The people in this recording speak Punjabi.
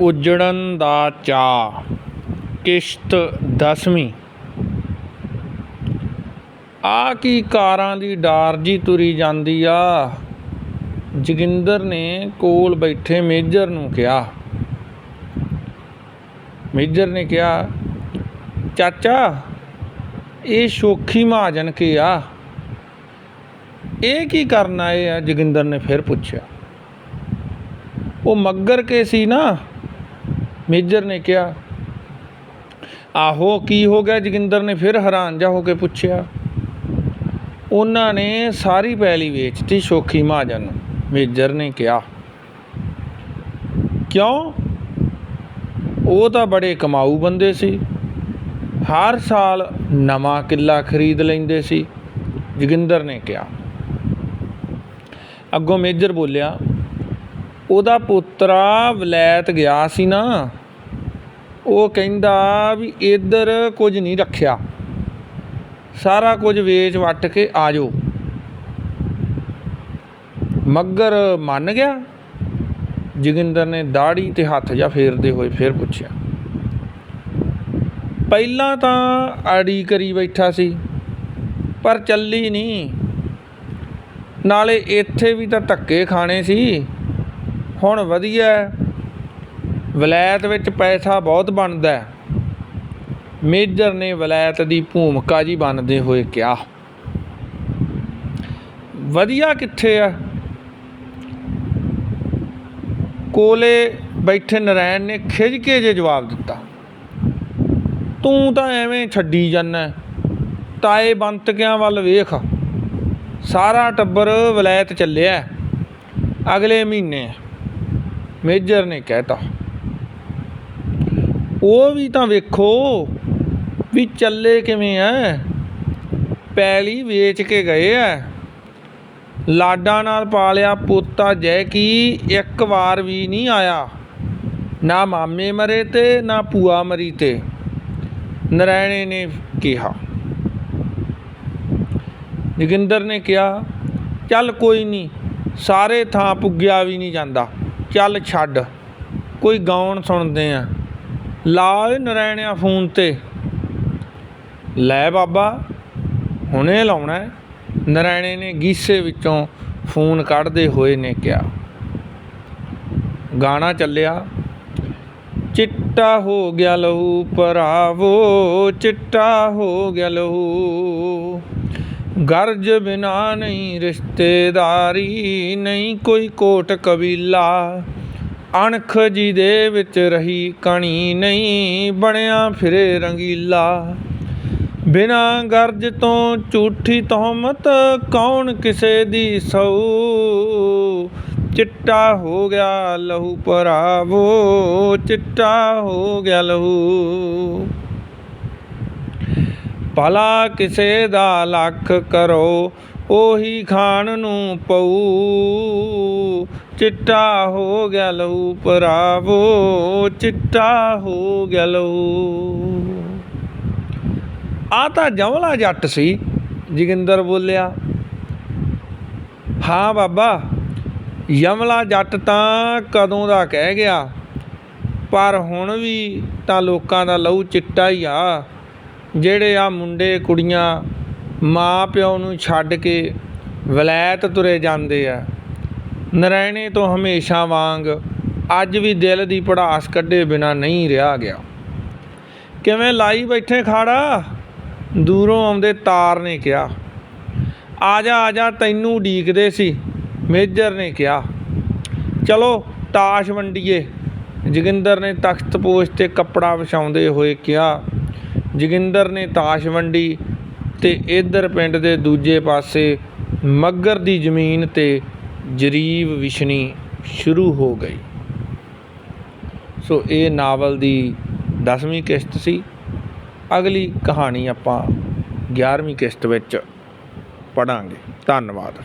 ਉਜੜਨ ਦਾ ਚਾਅ। ਕਿਸ਼ਤ ਦਸਵੀਂ। ਆ ਕੀ ਕਾਰਾਂ ਦੀ ਡਾਰ ਜੀ ਤੁਰੀ ਜਾਂਦੀ ਆ? ਜੋਗਿੰਦਰ ਨੇ ਕੋਲ ਬੈਠੇ ਮੇਜਰ ਨੂੰ ਕਿਹਾ। ਮੇਜਰ ਨੇ ਕਿਹਾ, ਚਾਚਾ, ਇਹ ਸ਼ੋਖੀ ਮਹਾਜਨ ਕੇ ਆ? ਇਹ ਕੀ ਕਰਨ ਆਏ ਆ? ਜੋਗਿੰਦਰ ਨੇ ਫਿਰ ਪੁੱਛਿਆ। ਉਹ ਮੱਗਰ ਕੇ ਸੀ ਨਾ? ਮੇਜਰ ਨੇ ਕਿਹਾ, ਆਹੋ, ਕੀ ਹੋ ਗਿਆ? ਜੋਗਿੰਦਰ ਨੇ ਫਿਰ ਹੈਰਾਨ ਜਾ ਹੋ ਕੇ ਪੁੱਛਿਆ, ਉਹਨਾਂ ਨੇ ਸਾਰੀ ਪੈਲੀ ਵੇਚਤੀ ਸ਼ੋਖੀ ਮਹਾਜਨ ਨੂੰ। ਮੇਜਰ ਨੇ ਕਿਹਾ, ਕਿਉਂ? ਉਹ ਤਾਂ ਬੜੇ ਕਮਾਊ ਬੰਦੇ ਸੀ। ਹਰ ਸਾਲ ਨਵਾਂ ਕਿੱਲਾ ਖਰੀਦ ਲੈਂਦੇ ਸੀ। ਜੋਗਿੰਦਰ ਨੇ ਕਿਹਾ। ਅੱਗੋਂ ਮੇਜਰ ਬੋਲਿਆ ਉਹਦਾ ਪੁੱਤਰਾ ਵਲੈਤ ਗਿਆ ਸੀ ਨਾ। ਉਹ ਕਹਿੰਦਾ ਵੀ ਇੱਧਰ ਕੁਝ ਨਹੀਂ ਰੱਖਿਆ। ਸਾਰਾ ਕੁਝ ਵੇਚ ਵੱਟ ਕੇ ਆ ਜਾਓ। ਮੱਗਰ ਮੰਨ ਗਿਆ। ਜੋਗਿੰਦਰ ਨੇ ਦਾੜੀ ਤੇ ਹੱਥ ਜਾ ਫੇਰਦੇ ਹੋਏ ਫਿਰ ਪੁੱਛਿਆ। ਪਹਿਲਾਂ ਤਾਂ ਆੜੀ ਕਰੀ ਬੈਠਾ ਸੀ, ਪਰ ਚੱਲੀ ਨਹੀਂ। ਨਾਲੇ ਇੱਥੇ ਵੀ ਤਾਂ ਧੱਕੇ ਖਾਣੇ ਸੀ। ਹੁਣ ਵਧੀਆ ਹੈ। ਵਲੈਤ ਵਿੱਚ ਪੈਸਾ ਬਹੁਤ ਬਣਦਾ ਮੇਜਰ ਨੇ ਵਲੈਤ ਦੀ ਭੂਮਿਕਾ ਜੀ ਬਣਦੇ ਹੋਏ ਕਿਹਾ, ਵਧੀਆ ਕਿੱਥੇ ਆ ਕੋਲੇ ਬੈਠੇ ਨਰੈਣ ਨੇ ਖਿੱਚ ਕੇ ਜੇ ਜਵਾਬ ਦਿੱਤਾ, ਤੂੰ ਤਾਂ ਐਵੇਂ ਛੱਡੀ ਜਾਂਦਾ ਤਾਏ ਬੰਤਕਿਆਂ ਵੱਲ ਵੇਖ? ਸਾਰਾ ਟੱਬਰ ਵਲੈਤ ਚੱਲਿਆ ਅਗਲੇ ਮਹੀਨੇ ਮੇਜਰ ਨੇ ਕਹਿਤਾ। ਉਹ ਵੀ ਤਾਂ ਵੇਖੋ ਵੀ ਚੱਲੇ ਕਿਵੇਂ ਐ। ਪੈਲੀ ਵੇਚ ਕੇ ਗਏ ਐ। ਲਾਡਾਂ ਨਾਲ ਪਾਲਿਆ ਪੋਤਾ ਜੈ ਕੀ ਇੱਕ ਵਾਰ ਵੀ ਨਹੀਂ ਆਇਆ। ਨਾ ਮਾਮੇ ਮਰੇ ਤੇ, ਨਾ ਭੂਆ ਮਰੀ ਤੇ। ਨਰਾਇਣੇ ਨੇ ਕਿਹਾ। ਜੋਗਿੰਦਰ ਨੇ ਕਿਹਾ, ਚੱਲ ਕੋਈ ਨਹੀਂ, ਸਾਰੇ ਥਾਂ ਪੁੱਗਿਆ ਵੀ ਨਹੀਂ ਜਾਂਦਾ। ਚੱਲ ਛੱਡ। ਕੋਈ ਗਾਉਣ ਸੁਣਦੇ ਆ। ਲਾ ਓਏ ਨਰੈਣਿਆ ਫੋਨ ਤੇ। ਲੈ ਬਾਬਾ, ਹੁਣੇ ਲਾਉਣਾ ਹੈ। ਨਰੈਣੇ ਨੇ ਗੀਸੇ ਵਿੱਚੋਂ ਫੋਨ ਕੱਢਦੇ ਹੋਏ ਨੇ ਕਿਹਾ। ਗਾਣਾ ਚੱਲਿਆ। ਚਿੱਟਾ ਹੋ ਗਿਆ ਲਹੂ, ਭਰਾਵੋ, ਚਿੱਟਾ ਹੋ ਗਿਆ ਲਹੂ। ਗਰਜ ਬਿਨਾ ਨਹੀਂ ਰਿਸ਼ਤੇਦਾਰੀ, ਨਹੀਂ ਕੋਈ ਕੋਟ ਕਬੀਲਾ। ਅਣਖ ਜੀ ਦੇ ਵਿੱਚ ਰਹੀ ਕਣੀ, ਨਹੀਂ ਬਣਿਆ ਫਿਰੇ ਰੰਗੀਲਾ। ਬਿਨਾ ਗਰਜ ਤੋਂ ਝੂਠੀ ਤਹਮਤ ਕੌਣ ਕਿਸੇ ਦੀ ਸਊ? ਚਿੱਟਾ ਹੋ ਗਿਆ ਲਹੂ ਭਰਾਵੋ, ਚਿੱਟਾ ਹੋ ਗਿਆ ਲਹੂ। ਭਲਾ ਕਿਸੇ ਦਾ ਲੱਖ ਕਰੋ, ਉਹੀ ਖਾਣ ਨੂੰ ਪਊ। ਚਿੱਟਾ ਹੋ ਗਿਆ ਲਹੂ ਭਰਾਵੋ, ਚਿੱਟਾ ਹੋ ਗਿਆ ਲਹੂ। ਆ ਤਾਂ ਜਮਲਾ ਜੱਟ ਸੀ, ਜੋਗਿੰਦਰ ਬੋਲਿਆ। ਹਾਂ ਬਾਬਾ ਯਮਲਾ ਜੱਟ ਤਾਂ ਕਦੋਂ ਦਾ ਕਹਿ ਗਿਆ, ਪਰ ਹੁਣ ਵੀ ਤਾਂ ਲੋਕਾਂ ਦਾ ਲਹੂ ਚਿੱਟਾ ਹੀ ਆ। ਜਿਹੜੇ ਆ ਮੁੰਡੇ ਕੁੜੀਆਂ ਮਾਂ ਪਿਓ ਨੂੰ ਛੱਡ ਕੇ ਵਲੈਤ ਤੁਰੇ ਜਾਂਦੇ ਆ। ਨਰੈਣੇ ਤੋਂ ਹਮੇਸ਼ਾ ਵਾਂਗ ਅੱਜ ਵੀ ਦਿਲ ਦੀ ਪੜਾਸ ਕੱਢੇ ਬਿਨਾ ਨਹੀਂ ਰਿਹਾ ਗਿਆ। ਕਿਵੇਂ ਲਾਈ ਬੈਠੇ ਖਾੜਾ? ਦੂਰੋਂ ਆਉਂਦੇ ਤਾਰ ਨੇ ਕਿਹਾ। ਆ ਜਾ ਆ ਜਾ ਤੈਨੂੰ ਉਡੀਕਦੇ ਸੀ, ਮੇਜਰ ਨੇ ਕਿਹਾ। ਚਲੋ, ਤਾਸ਼ ਵੰਡੀਏ। ਜੋਗਿੰਦਰ ਨੇ ਤਖਤ ਪੋਸ਼ ਤੇ ਕੱਪੜਾ ਵਿਛਾਉਂਦੇ ਹੋਏ ਕਿਹਾ ਜੋਗਿੰਦਰ ਨੇ ਤਾਸ਼ ਵੰਡੀ ਤੇ ਇਧਰ ਪਿੰਡ ਦੇ ਦੂਜੇ ਪਾਸੇ ਮੱਗਰ ਦੀ ਜ਼ਮੀਨ ਤੇ ਜਰੀਬ ਵਿਛਣੀ ਸ਼ੁਰੂ ਹੋ ਗਈ। ਸੋ ਇਹ ਨਾਵਲ ਦੀ 10ਵੀਂ ਕਿਸ਼ਤ ਸੀ। ਅਗਲੀ ਕਹਾਣੀ ਆਪਾਂ 11ਵੀਂ ਕਿਸ਼ਤ ਵਿੱਚ ਪੜਾਂਗੇ ਧੰਨਵਾਦ।